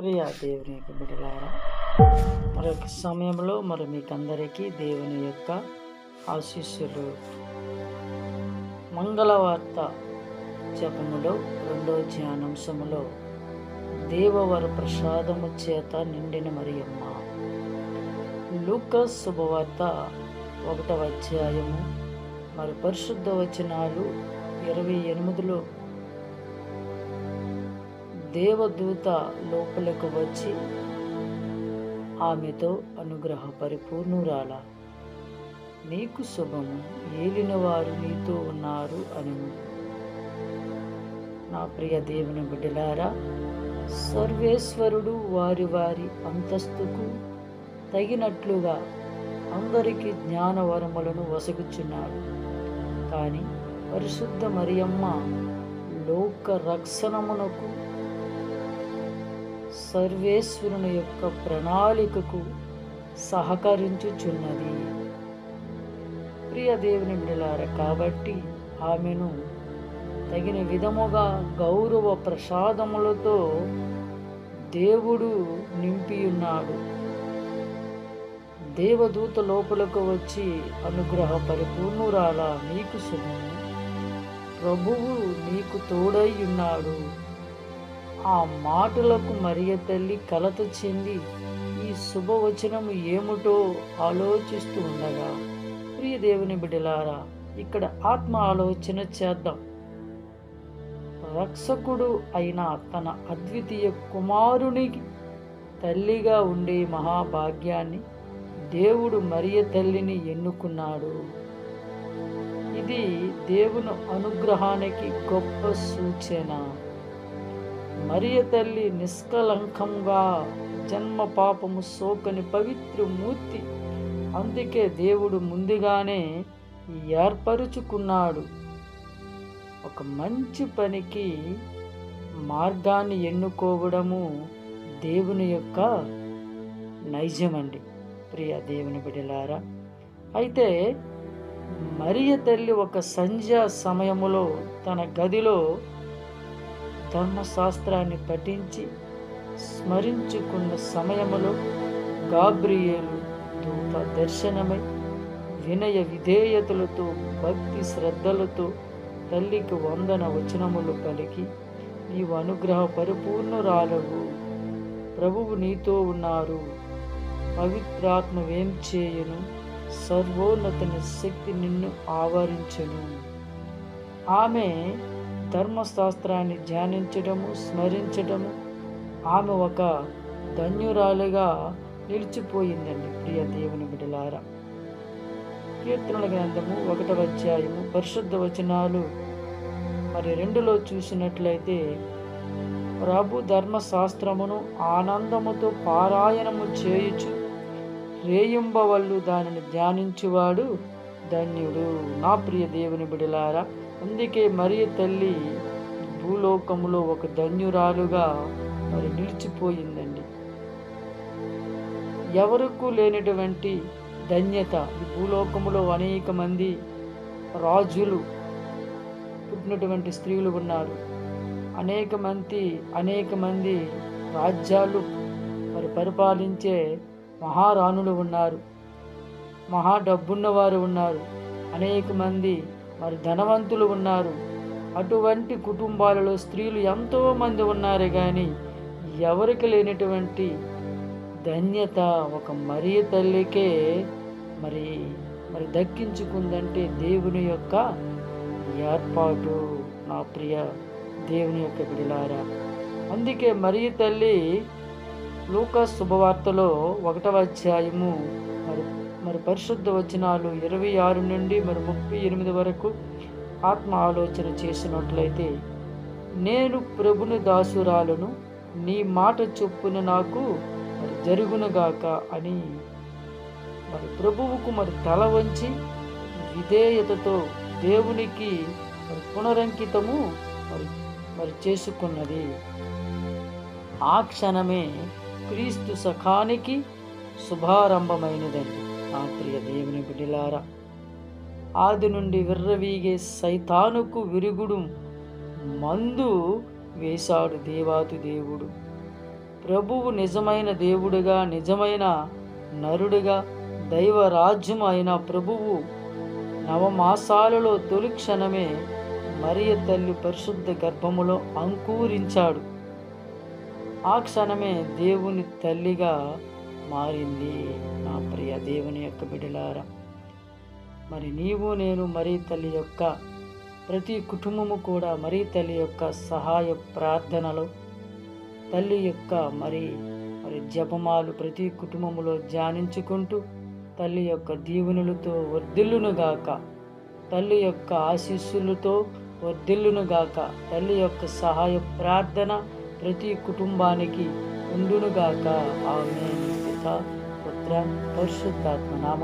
ప్రియ దేవుని యొక్క బిడ్డలారా మరొక సమయంలో మరి మీకందరికీ దేవుని యొక్క ఆశీస్సులు. మంగళవార్త జపములో రెండో ధ్యానాంశములో దేవవర ప్రసాదము చేత నిండిన మరియమ్మ. లూక శుభవార్త ఒకటవ అధ్యాయము మరి పరిశుద్ధ వచనాలు ఇరవై ఎనిమిదిలో దేవదూత లోపలకు వచ్చి ఆమెతో అనుగ్రహ పరిపూర్ణురాల నీకు శుభము. ఏలిన వారు నీతో ఉన్నారు అని. నా ప్రియ దేవుని బిడ్డలారా సర్వేశ్వరుడు వారి వారి అంతస్తుకు తగినట్లుగా అందరికీ జ్ఞానవరములను వసగుచున్నాడు. కానీ పరిశుద్ధ మరియమ్మ లోక రక్షణమునకు సర్వేశ్వరుని యొక్క ప్రణాళికకు సహకరించుచున్నది. ప్రియ దేవుని బిడలార కాబట్టి ఆమెను తగిన విధముగా గౌరవ ప్రసాదములతో దేవుడు నింపియున్నాడు. దేవదూత లోపలకు వచ్చి అనుగ్రహ పరిపూర్ణురాలా నీకు శుభము ప్రభువు నీకు తోడై ఉన్నాడు. ఆ మాటలకు మరియ తల్లి కలత చెంది ఈ శుభవచనము ఏమిటో ఆలోచిస్తూ ఉండగా ప్రియ దేవుని బిడ్డలారా ఇక్కడ ఆత్మ ఆలోచన చేద్దాం. రక్షకుడు అయిన తన అద్వితీయ కుమారునికి తల్లిగా ఉండే మహాభాగ్యాన్ని దేవుడు మరియ తల్లిని ఎన్నుకున్నాడు. ఇది దేవుని అనుగ్రహానికి గొప్ప సూచన. మరియ తల్లి నిష్కలంకంగా జన్మ పాపము సోకని పవిత్ర మూర్తి. అందుకే దేవుడు ముందుగానే ఏర్పరుచుకున్నాడు. ఒక మంచి పనికి మార్గాన్ని ఎన్నుకోవడము దేవుని యొక్క నైజమండి. ప్రియ దేవుని బిడలారా అయితే మరియ తల్లి ఒక సంధ్యా సమయములో తన గదిలో ధర్మశాస్త్రాన్ని పఠించి స్మరించుకున్న సమయములో గాబ్రియేలు దూత దర్శనమై వినయ విధేయతలతో భక్తి శ్రద్ధలతో తల్లికి వందన వచనములు పలికి నీవు అనుగ్రహ పరిపూర్ణురాలవు ప్రభువు నీతో ఉన్నారు. పవిత్రాత్మ వేం చేయను? సర్వోన్నతని శక్తి నిన్ను ఆవరించను. ఆమె ధర్మశాస్త్రాన్ని ధ్యానించడము స్మరించడము ఆమె ఒక ధన్యురాలిగా నిలిచిపోయిందండి. ప్రియ దేవుని బిడలారా కీర్తనల గ్రంథము ఒకటవ అధ్యాయము పరిశుద్ధ వచనాలు. మరి రెండులో చూసినట్లయితే ప్రభు ధర్మశాస్త్రమును ఆనందముతో పారాయణము చేయుచు రేయింబవళ్ళు దానిని ధ్యానించువాడు ధన్యుడు. నా ప్రియ దేవుని బిడలారా అందుకే మరియ తల్లి భూలోకములో ఒక ధన్యురాలుగా మరి నిలిచిపోయిందండి. ఎవరికి లేనటువంటి ధన్యత? ఈ భూలోకములో అనేక మంది రాజులు పుట్టినటువంటి స్త్రీలు ఉన్నారు. అనేక మంది అనేక మంది రాజ్యాలు మరి పరిపాలించే మహారాణులు ఉన్నారు. మహా డబ్బున్నవారు ఉన్నారు. అనేక మంది మరి ధనవంతులు ఉన్నారు. అటువంటి కుటుంబాలలో స్త్రీలు ఎంతోమంది ఉన్నారు కానీ ఎవరికి లేనటువంటి ధన్యత ఒక మరియ తల్లికే మరి మరి దక్కించుకుందంటే దేవుని యొక్క ఏర్పాటు. నా ప్రియ దేవుని యొక్క బిడిలారా అందుకే మరియ తల్లి లూకస్ శుభవార్తలో ఒకటవ అధ్యాయము మరి పరిశుద్ధ వచనాలు ఇరవై ఆరు నుండి మరి ముప్పై ఎనిమిది వరకు ఆత్మ ఆలోచన చేసినట్లయితే నేను ప్రభుని దాసురాలను నీ మాట చొప్పున నాకు మరి జరుగునుగాక అని మరి ప్రభువుకు మరి తల వంచి విధేయతతో దేవునికి మరి పునరంకితము మరి మరి చేసుకున్నది. ఆ క్షణమే క్రీస్తు సఖానికి శుభారంభమైనదండి. నా ప్రియ దేవుని బిడ్డలారా ఆది నుండి విర్రవీగే సైతానుకు విరుగుడు మందు వేశాడు దేవాతి దేవుడు. ప్రభువు నిజమైన దేవుడుగా నిజమైన నరుడుగా దైవ రాజ్యం అయిన ప్రభువు నవమాసాలలో తొలి క్షణమే మరియ తల్లి పరిశుద్ధ గర్భములో అంకూరించాడు. ఆ క్షణమే దేవుని తల్లిగా మారింది. ప్రియ దేవుని యొక్క బిడలారా మరి నీవు నేను మరీ తల్లి యొక్క ప్రతి కుటుంబము కూడా మరీ తల్లి యొక్క సహాయ ప్రార్థనలు తల్లి యొక్క మరి మరి జపమాలు ప్రతి కుటుంబములో ధ్యానించుకుంటూ తల్లి యొక్క దీవెనులతో వర్ధిల్లునుగాక తల్లి యొక్క ఆశీస్సులతో వర్ధిల్లునుగాక తల్లి యొక్క సహాయ ప్రార్థన ప్రతి కుటుంబానికి ఉండునుగాక ఆమె పిత प्रेम परिशुद्धात्म नाम